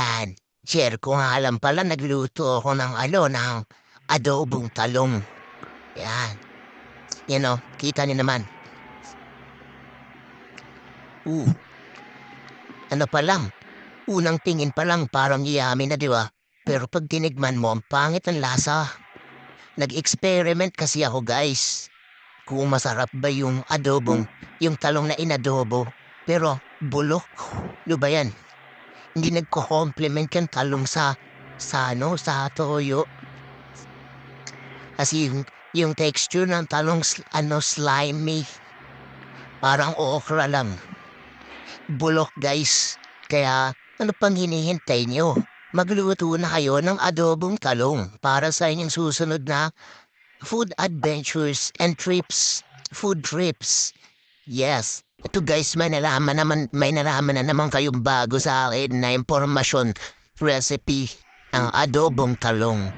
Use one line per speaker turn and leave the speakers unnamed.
Yan. Share ko nga alam pala, nagluto ako ng ano, ng adobong talong. Yan. Yan o, kita niyo naman. Uh. Ano pa lang, unang tingin pa lang parang yummy na di ba? Pero pag tinigman mo, ang pangit ang lasa. Nag-experiment kasi ako guys. Kung masarap ba yung adobong, yung talong na inadobo. Pero bulok. Ano ba yan? Hindi nagko-compliment yung talong sa, sa ano, sa toyo. Kasi yung, yung texture ng talong, ano, slimy. Parang okra lang. Bulok guys. Kaya, ano pang hinihintay nyo? Magluto na kayo ng adobong talong para sa inyong susunod na food adventures and trips. Food trips. Yes. Ito guys, may nalaman naman, may nalaman na naman kayong bago sa akin na impormasyon, recipe, ang adobong talong.